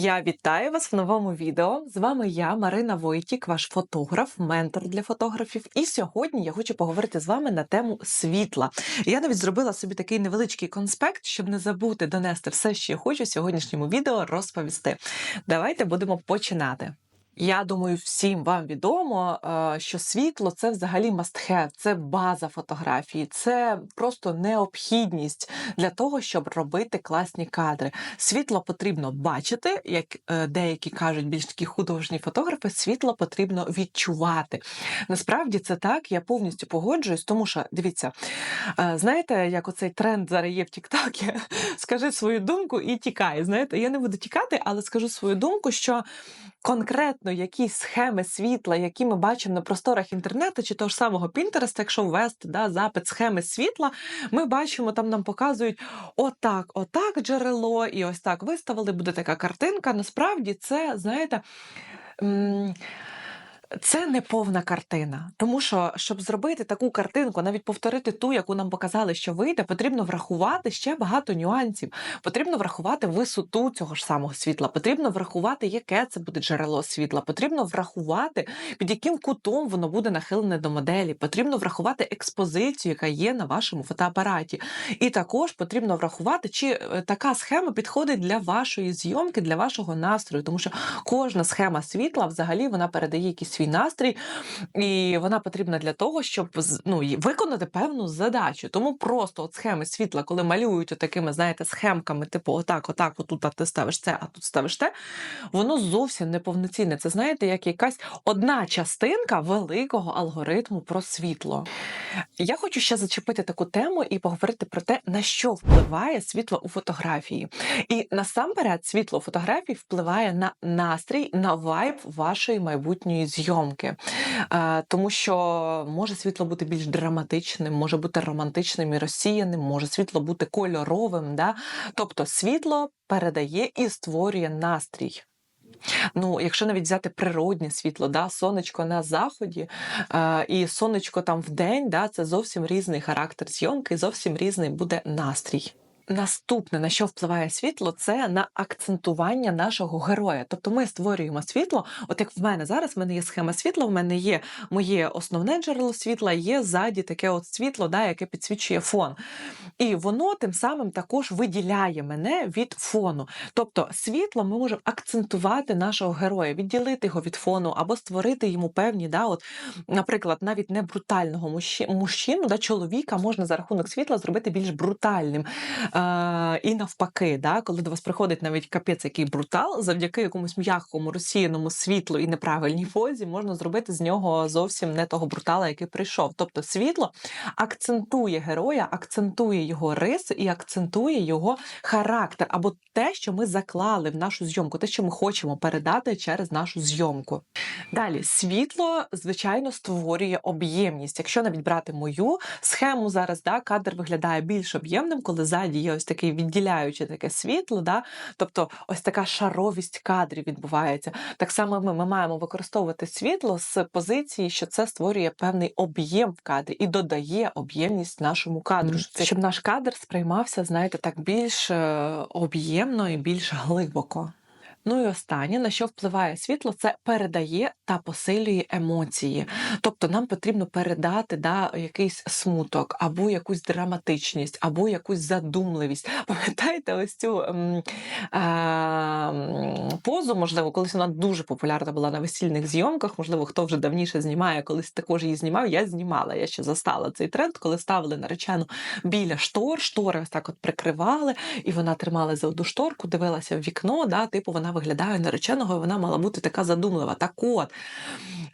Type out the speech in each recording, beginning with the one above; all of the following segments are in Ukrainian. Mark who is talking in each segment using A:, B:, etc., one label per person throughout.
A: Я вітаю вас в новому відео. З вами я, Марина Войтік, ваш фотограф, ментор для фотографів. І сьогодні я хочу поговорити з вами на тему світла. Я навіть зробила собі такий невеличкий конспект, щоб не забути донести все, що я хочу сьогоднішньому відео розповісти. Давайте будемо починати. Я думаю, всім вам відомо, е, що світло це взагалі must have, це база фотографії, це просто необхідність для того, щоб робити класні кадри. Світло потрібно бачити, як е, деякі кажуть, більш такі художні фотографи, світло потрібно відчувати. Насправді це так, я повністю погоджуюсь, тому що дивіться, е, знаєте, як оцей тренд зараз є в Тіктокі, скажи свою думку і тікай. Знаєте, я не буду тікати, але скажу свою думку, що конкретно якісь схеми світла, які ми бачимо на просторах інтернету чи того ж самого Pinterest, якщо ввести да, запит схеми світла, ми бачимо, там нам показують отак, отак джерело, і ось так виставили, буде така картинка. Насправді це, знаєте. Це не повна картина, тому що щоб зробити таку картинку, навіть повторити ту, яку нам показали, що вийде, потрібно врахувати ще багато нюансів. Потрібно врахувати висоту цього ж самого світла, потрібно врахувати, яке це буде джерело світла, потрібно врахувати, під яким кутом воно буде нахилене до моделі. Потрібно врахувати експозицію, яка є на вашому фотоапараті. І також потрібно врахувати, чи е, така схема підходить для вашої зйомки, для вашого настрою, тому що кожна схема світла взагалі вона передає якийсь свій настрій, і вона потрібна для того, щоб ну, виконати певну задачу. Тому просто от схеми світла, коли малюють такими, знаєте, схемками, типу, отак, отак, отут а ти ставиш це, а тут ставиш те, воно зовсім не повноцінне. Це знаєте, як якась одна частинка великого алгоритму про світло. Я хочу ще зачепити таку тему і поговорити про те, на що впливає світло у фотографії. І насамперед світло фотографії впливає на настрій, на вайб вашої майбутньої зйомки. Е, тому що може світло бути більш драматичним, може бути романтичним і розсіяним, може світло бути кольоровим. Да? Тобто світло передає і створює настрій. Ну, якщо навіть взяти природнє світло, да, сонечко на заході е, і сонечко там вдень, да, це зовсім різний характер зйомки, зовсім різний буде настрій. Наступне, на що впливає світло, це на акцентування нашого героя. Тобто ми створюємо світло, от як в мене зараз, в мене є схема світла, в мене є моє основне джерело світла, є ззаді таке от світло, да, яке підсвічує фон. І воно тим самим також виділяє мене від фону. Тобто світло ми можемо акцентувати нашого героя, відділити його від фону або створити йому певні, да, от, наприклад, навіть не брутального мужчину, да, чоловіка можна за рахунок світла зробити більш брутальним. І навпаки, да, коли до вас приходить навіть капець який брутал, завдяки якомусь м'якому розсіяному світлу і неправильній позі, можна зробити з нього зовсім не того брутала, який прийшов. Тобто світло акцентує героя, акцентує його риси і акцентує його характер або те, що ми заклали в нашу зйомку, те, що ми хочемо передати через нашу зйомку. Далі світло, звичайно, створює об'ємність. Якщо навіть брати мою схему зараз, да, кадр виглядає більш об'ємним, коли ззаді є ось такий відділяюче таке світло, да, тобто ось така шаровість кадрів відбувається. Так само ми, ми маємо використовувати світло з позиції, що це створює певний об'єм в кадрі і додає об'ємність нашому кадру.
B: Mm.
A: Щоб наш кадр сприймався, знаєте, так більш е, об'ємно і більш глибоко. Ну і останнє, на що впливає світло, це передає та посилює емоції. Тобто нам потрібно передати да, якийсь смуток, або якусь драматичність, або якусь задумливість. Пам'ятаєте ось цю ем, ем, позу, можливо, колись вона дуже популярна була на весільних зйомках, можливо, хто вже давніше знімає, колись також її знімав. Я знімала, я ще застала цей тренд, коли ставили наречену біля штор, штори ось так от прикривали, і вона тримала за одну шторку, дивилася в вікно, да, типу вона виглядає нареченого, і вона мала бути така задумлива. Так от,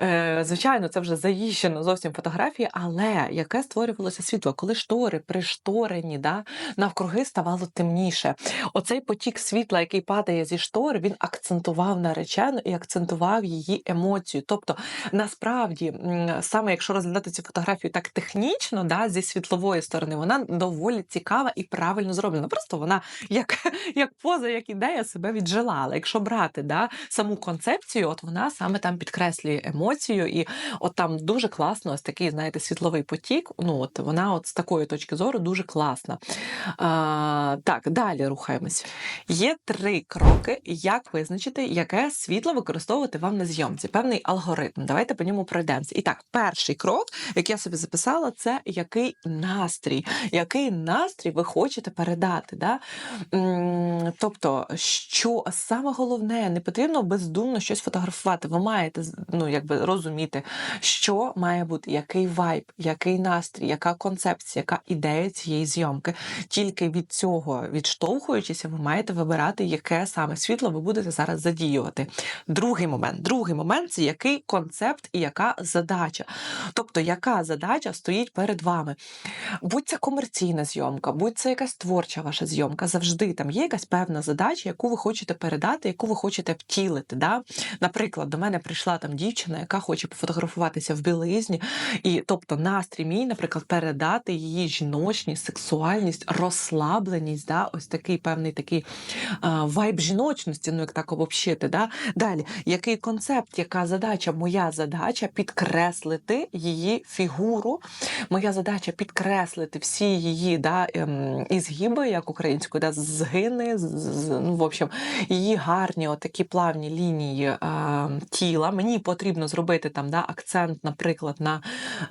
A: е, звичайно, це вже заїщено зовсім фотографії, але яке створювалося світло, коли штори пришторені, да, навкруги ставало темніше. Оцей потік світла, який падає зі штори, він акцентував наречену і акцентував її емоцію. Тобто, насправді, саме якщо розглядати цю фотографію так технічно, да, зі світлової сторони, вона доволі цікава і правильно зроблена. Просто вона як, як поза, як ідея себе віджила. Але якщо брати да, саму концепцію, от вона саме там підкреслює емоцію, і от там дуже класно, ось такий, знаєте, світловий потік. Ну, от вона от з такої точки зору дуже класна. А, так, далі рухаємось. Є три кроки, як визначити, яке світло використовувати вам на зйомці, певний алгоритм. Давайте по ньому пройдемося. І так, перший крок, який я собі записала, це який настрій, який настрій ви хочете передати. Да? Тобто, що саме головне, не потрібно бездумно щось фотографувати. Ви маєте ну, якби розуміти, що має бути, який вайб, який настрій, яка концепція, яка ідея цієї зйомки. Тільки від цього відштовхуючися, ви маєте вибирати, яке саме світло ви будете зараз задіювати. Другий момент. Другий момент це який концепт і яка задача. Тобто, яка задача стоїть перед вами. Будь це комерційна зйомка, будь це якась творча ваша зйомка, завжди там є якась певна задача, яку ви хочете передати, яку ви хочете втілити. Да? Наприклад, до мене прийшла там дівчина, яка хоче пофотографуватися в білизні, і тобто настрій мій, наприклад, передати її жіночність, сексуальність, розслабленість, да? ось такий певний такий а, вайб жіночності, ну як так обобщити. Да? Далі, який концепт, яка задача? Моя задача підкреслити її фігуру. Моя задача підкреслити всі її да, ем, ізгиби, як українською, да, згини, з- ну, в общем, її гарні отакі плавні лінії е, тіла. Мені потрібно зробити там да, акцент, наприклад, на,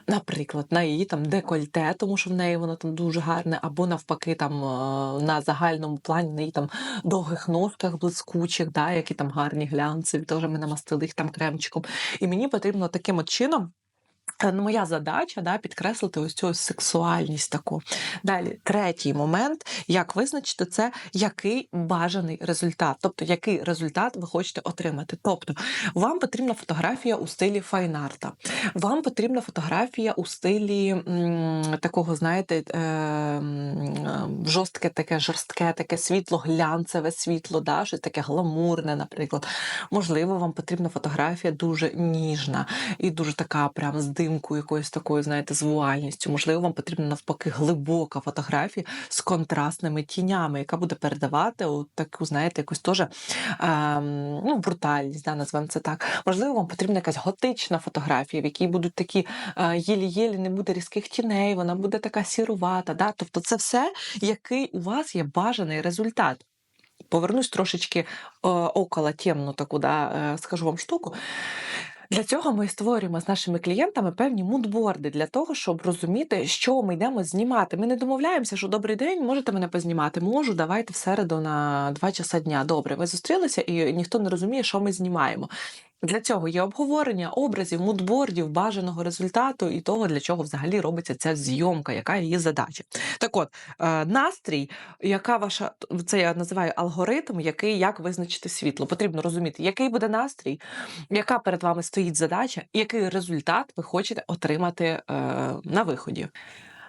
A: наприклад, на її там декольте, тому що в неї воно там дуже гарне, або навпаки, там е, на загальному плані на її там довгих ножках блискучих, да, які там гарні глянцеві, теж ми намастили їх там кремчиком. І мені потрібно таким от чином. Е, ну, Моя задача да, підкреслити ось цю сексуальність таку. Далі, третій момент, як визначити це, який бажаний результат, тобто який результат ви хочете отримати. Тобто, вам потрібна фотографія у стилі файнарта, вам потрібна фотографія у стилі м, такого, знаєте, е, м, жорстке, таке жорстке, таке світло, глянцеве світло, да, щось таке гламурне, наприклад. Можливо, вам потрібна фотографія дуже ніжна і дуже така, прям з димкою, якоюсь такою, знаєте, з вуальністю. Можливо, вам потрібна навпаки глибока фотографія з контрастними тінями, яка буде передавати от таку, знаєте, якусь теж ем, ну, брутальність, да, назвемо це так. Можливо, вам потрібна якась готична фотографія, в якій будуть такі е, єлі-єлі, не буде різких тіней, вона буде така сірувата. Да? Тобто, це все, який у вас є бажаний результат. Повернусь трошечки е, около темну таку, да, е, скажу вам штуку. Для цього ми створюємо з нашими клієнтами певні мудборди для того, щоб розуміти, що ми йдемо знімати. Ми не домовляємося, що добрий день, можете мене познімати. Можу, давайте в середу на 2 часа дня. Добре, ви зустрілися, і ніхто не розуміє, що ми знімаємо. Для цього є обговорення образів, мудбордів, бажаного результату і того, для чого взагалі робиться ця зйомка, яка її задача. Так от, е, настрій, яка ваша це я називаю алгоритм, який як визначити світло. Потрібно розуміти, який буде настрій, яка перед вами стоїть задача, і який результат ви хочете отримати е, на виході.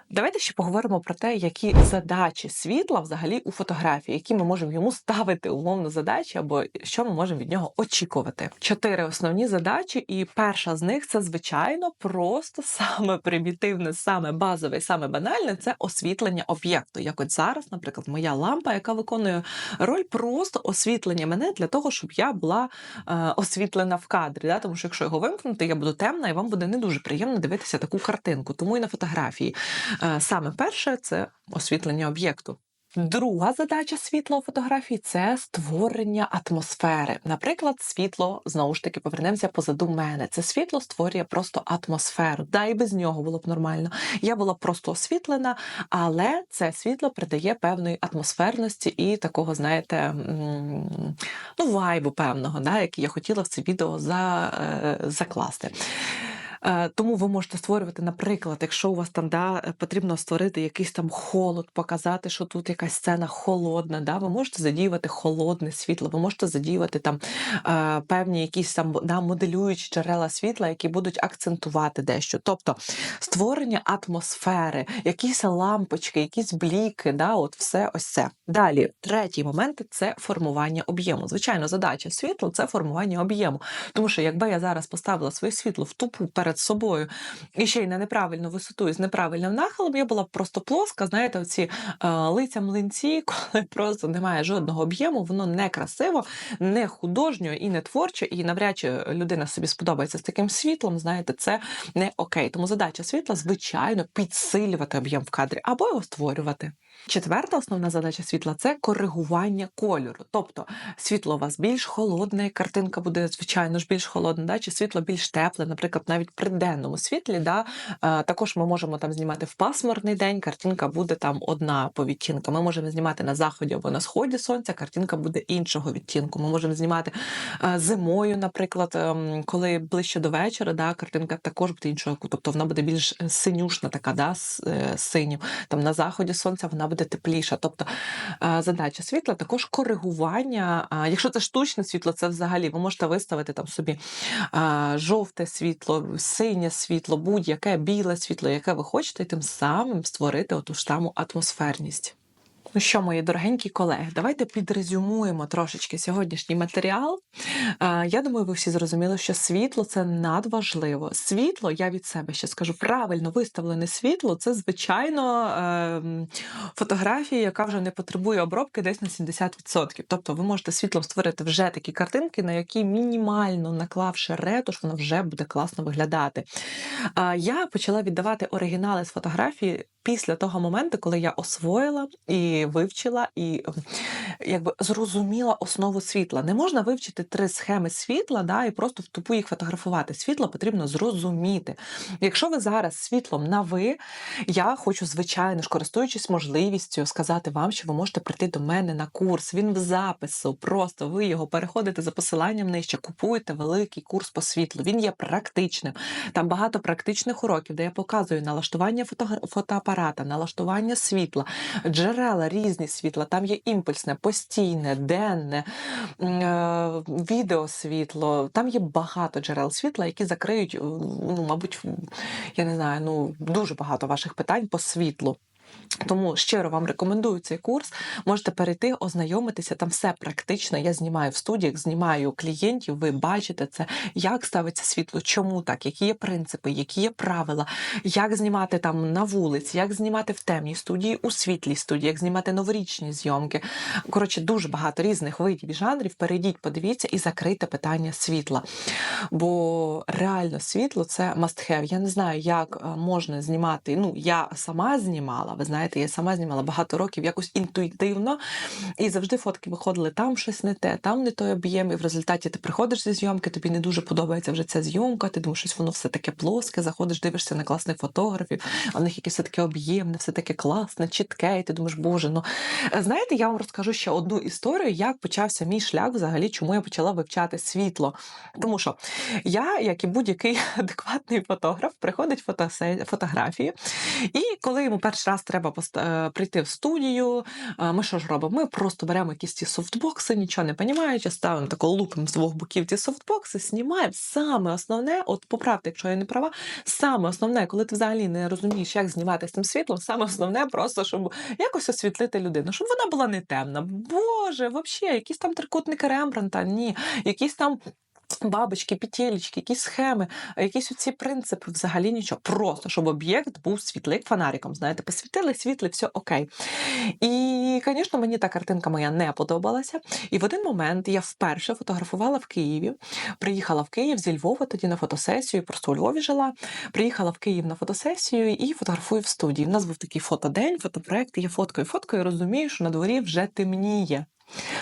A: Давайте ще поговоримо про те, які задачі світла взагалі у фотографії, які ми можемо йому ставити умовно задачі, або що ми можемо від нього очікувати. Чотири основні задачі, і перша з них це звичайно просто саме примітивне, саме базове, саме банальне це освітлення об'єкту. Як от зараз, наприклад, моя лампа, яка виконує роль просто освітлення мене для того, щоб я була е, освітлена в кадрі. Да? Тому що якщо його вимкнути, я буду темна, і вам буде не дуже приємно дивитися таку картинку. Тому і на фотографії Саме перше це освітлення об'єкту. Друга задача світла у фотографії це створення атмосфери. Наприклад, світло знову ж таки повернемося позаду мене. Це світло створює просто атмосферу. Да, і без нього було б нормально. Я була просто освітлена, але це світло придає певної атмосферності і такого, знаєте, ну, вайбу певного, да, який я хотіла в це відео за, е, закласти. Е, Тому ви можете створювати, наприклад, якщо у вас там да, е, потрібно створити якийсь там холод, показати, що тут якась сцена холодна, да, ви можете задіювати холодне світло, ви можете задіювати там е, певні якісь там да, моделюючі джерела світла, які будуть акцентувати дещо. Тобто створення атмосфери, якісь лампочки, якісь бліки, да, от все ось це. Далі, третій момент це формування об'єму. Звичайно, задача світла це формування об'єму. Тому що якби я зараз поставила своє світло в тупу перед собою і ще й на неправильну висоту і з неправильним нахилом, я була просто плоска, знаєте, оці е, лиця млинці, коли просто немає жодного об'єму, воно не красиво, не художньо і не творче, і навряд чи людина собі сподобається з таким світлом, знаєте, це не окей. Тому задача світла, звичайно, підсилювати об'єм в кадрі або його створювати. Четверта основна задача світла це коригування кольору. Тобто світло у вас більш холодне, картинка буде, звичайно ж, більш холодна, да? чи світло більш тепле, наприклад, навіть при денному світлі. Да? Е, також ми можемо там знімати в пасмурний день, картинка буде там одна по відтінку. Ми можемо знімати на заході або на сході сонця, картинка буде іншого відтінку. Ми можемо знімати е, зимою, наприклад, ем, коли ближче до вечора, да, картинка також буде іншого, тобто вона буде більш синюшна, така, да, е, синім. Там на заході сонця вона буде тепліша. Тобто е, задача світла також коригування. Якщо це штучне світло, це взагалі ви можете виставити там собі жовте світло, синє світло, будь-яке біле світло, яке ви хочете, і тим самим створити оту ж саму атмосферність. Ну що, мої дорогенькі колеги, давайте підрезюмуємо трошечки сьогоднішній матеріал. Я думаю, ви всі зрозуміли, що світло це надважливо. Світло, я від себе ще скажу, правильно виставлене світло це звичайно ем, фотографія, яка вже не потребує обробки десь на 70%. Тобто ви можете світлом створити вже такі картинки, на які мінімально наклавши ретуш, воно вже буде класно виглядати. Я почала віддавати оригінали з фотографії після того моменту, коли я освоїла і вивчила, і ем, якби зрозуміла основу світла. Не можна вивчити три схеми світла, да, і просто в тупу їх фотографувати. Світло потрібно зрозуміти. Якщо ви зараз світлом на ви, я хочу, звичайно ж, користуючись можливістю, сказати вам, що ви можете прийти до мене на курс. Він в запису. Просто ви його переходите за посиланням нижче, купуєте великий курс по світлу. Він є практичним. Там багато практичних уроків, де я показую налаштування фотогра- фотоапарата, налаштування світла, джерела різні світла. Там є імпульсне, постійне, денне, е, відеосвітло. Там є багато джерел світла, які закриють, е, ну, мабуть, я не знаю, ну дуже багато ваших питань по світлу. Тому щиро вам рекомендую цей курс. Можете перейти, ознайомитися. Там все практично. Я знімаю в студіях, знімаю клієнтів. Ви бачите це, як ставиться світло, чому так, які є принципи, які є правила, як знімати там на вулиці, як знімати в темній студії, у світлій студії, як знімати новорічні зйомки. Коротше, дуже багато різних видів і жанрів. Перейдіть, подивіться і закрийте питання світла. Бо реально світло це must have. Я не знаю, як е, можна знімати. Ну, я сама знімала, знаєте, я сама знімала багато років якось інтуїтивно, і завжди фотки виходили там щось не те, там не той об'єм. І в результаті ти приходиш зі зйомки, тобі не дуже подобається вже ця зйомка. Ти думаєш, щось воно все таке плоске, заходиш, дивишся на класних фотографів, а в них якесь все таке об'ємне, все таке класне, чітке. І ти думаєш, боже, ну знаєте, я вам розкажу ще одну історію, як почався мій шлях, взагалі, чому я почала вивчати світло. Тому що я, як і будь-який адекватний фотограф, приходить фотосе- фотографії, і коли йому перший раз треба поста- е, прийти в студію, е, ми що ж робимо? Ми просто беремо якісь ці софтбокси, нічого не розуміючи, ставимо тако лупимо з двох боків ці софтбокси, знімаємо. Саме основне, от поправте, якщо я не права, саме основне, коли ти взагалі не розумієш, як знімати з цим світлом, саме основне просто, щоб якось освітлити людину, щоб вона була не темна. Боже, взагалі, якісь там трикутники Рембранта, ні, якісь там. Бабочки, петелечки, якісь схеми, якісь оці принципи, взагалі нічого. Просто щоб об'єкт був світлий, як фонариком. Знаєте, посвітили світлий, все окей. І, звісно, мені та картинка моя не подобалася. І в один момент я вперше фотографувала в Києві. Приїхала в Київ зі Львова тоді на фотосесію, просто у Львові жила. Приїхала в Київ на фотосесію і фотографую в студії. У нас був такий фотодень, фотопроект. Я фоткаю, і розумію, що на дворі вже темніє.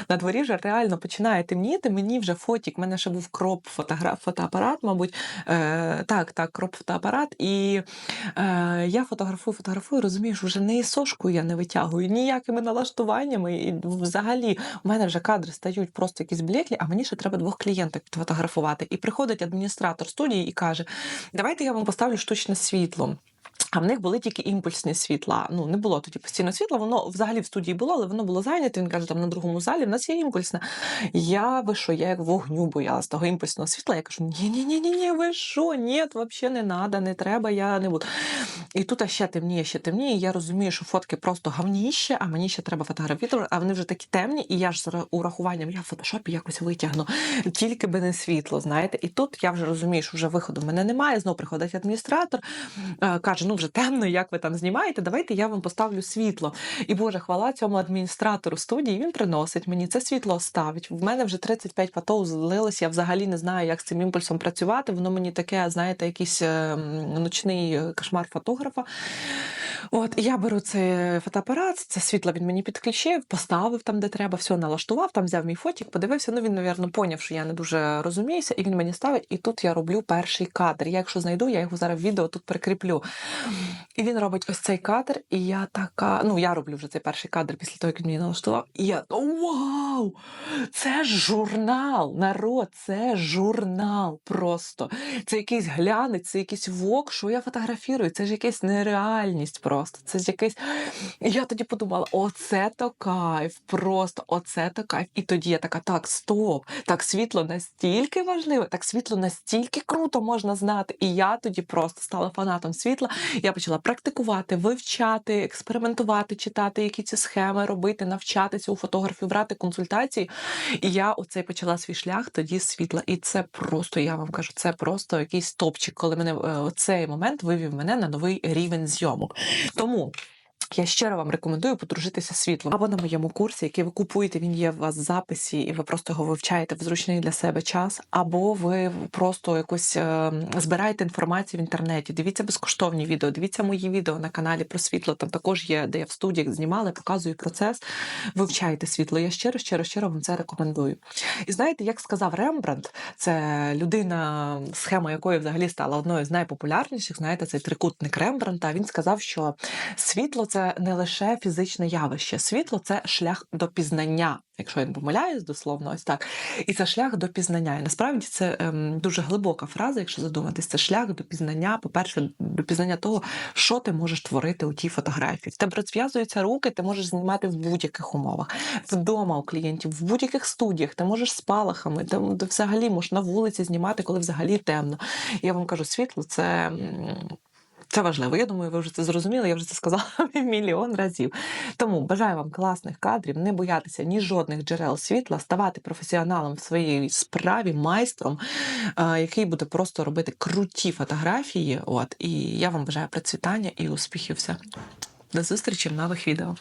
A: На дворі вже реально починає темніти. Мені вже фотік, в мене ще був кроп фотограф, фотоапарат, мабуть. Е, так, так, кроп фотоапарат. І е, я фотографую, фотографую, розумію, що вже не ісошку я не витягую ніякими налаштуваннями. І взагалі у мене вже кадри стають просто якісь блеклі, а мені ще треба двох клієнток фотографувати. І приходить адміністратор студії і каже: Давайте я вам поставлю штучне світло. А в них були тільки імпульсні світла. Ну не було тоді постійно світла. Воно взагалі в студії було, але воно було зайняте. Він каже, там на другому залі в нас є імпульсне. Я ви що, я як вогню боялась того імпульсного світла. Я кажу: ні, ні, ні, ні, ні, ви що? Ні, взагалі не треба, не треба, я не буду. І тут ще темніє, ще темніє. Я розумію, що фотки просто гавніще, а мені ще треба фотографувати, а вони вже такі темні, і я ж з урахуванням я в фотошопі якось витягну. Тільки би не світло, знаєте. І тут я вже розумію, що вже виходу в мене немає. Знову приходить адміністратор, е, каже: ну вже темно, як ви там знімаєте, давайте я вам поставлю світло. І Боже, хвала цьому адміністратору студії. Він приносить мені це світло ставить. В мене вже 35 фотов злилось. Я взагалі не знаю, як з цим імпульсом працювати. Воно мені таке, знаєте, якийсь е, ночний кошмар фотографа. От, я беру цей фотоапарат, це світло він мені підключив, поставив там, де треба, все налаштував, там взяв мій фотік, подивився. Ну він, навірно, поняв, що я не дуже розуміюся, і він мені ставить. І тут я роблю перший кадр. Я, якщо знайду, я його зараз в відео тут прикріплю. І він робить ось цей кадр, і я така. Ну, я роблю вже цей перший кадр після того, як він мені налаштував. І я вау! Це ж журнал! Народ, це журнал просто. Це якийсь глянець, це якийсь вок, що я фотографірую. Це ж якась нереальність просто. Це ж якийсь. І я тоді подумала: оце то кайф, просто оце то кайф. І тоді я така: так, стоп, так світло настільки важливе, так світло настільки круто можна знати. І я тоді просто стала фанатом світла. Я почала практикувати, вивчати, експериментувати, читати, які ці схеми робити, навчатися у фотографів, брати консультації. І я оцей почала свій шлях тоді світла. І це просто, я вам кажу, це просто якийсь топчик, коли мене е, цей момент вивів мене на новий рівень зйомок. Тому. Я щиро вам рекомендую подружитися світлом або на моєму курсі, який ви купуєте, він є у вас в записі, і ви просто його вивчаєте в зручний для себе час, або ви просто якось е, збираєте інформацію в інтернеті. Дивіться безкоштовні відео, дивіться мої відео на каналі про світло. Там також є, де я в студіях знімала, показую процес. Вивчайте світло. Я щиро, щиро, щиро вам це рекомендую. І знаєте, як сказав Рембрандт, це людина, схема якої взагалі стала одною з найпопулярніших. Знаєте, цей трикутник Рембрандта. Він сказав, що світло це не лише фізичне явище, світло це шлях до пізнання. Якщо я не помиляюсь, дословно, ось так. І це шлях до пізнання. І насправді це ем, дуже глибока фраза, якщо задуматись, це шлях до пізнання, по-перше, до пізнання того, що ти можеш творити у тій фотографії. В тебе розв'язуються руки, ти можеш знімати в будь-яких умовах, вдома у клієнтів, в будь-яких студіях, ти можеш з палахами, ти, ти взагалі можеш на вулиці знімати, коли взагалі темно. Я вам кажу, світло це. Це важливо. Я думаю, ви вже це зрозуміли. Я вже це сказала мільйон разів. Тому бажаю вам класних кадрів, не боятися ні жодних джерел світла, ставати професіоналом в своїй справі, майстром, е, який буде просто робити круті фотографії. От і я вам бажаю процвітання і успіхів. Все. До зустрічі в нових відео.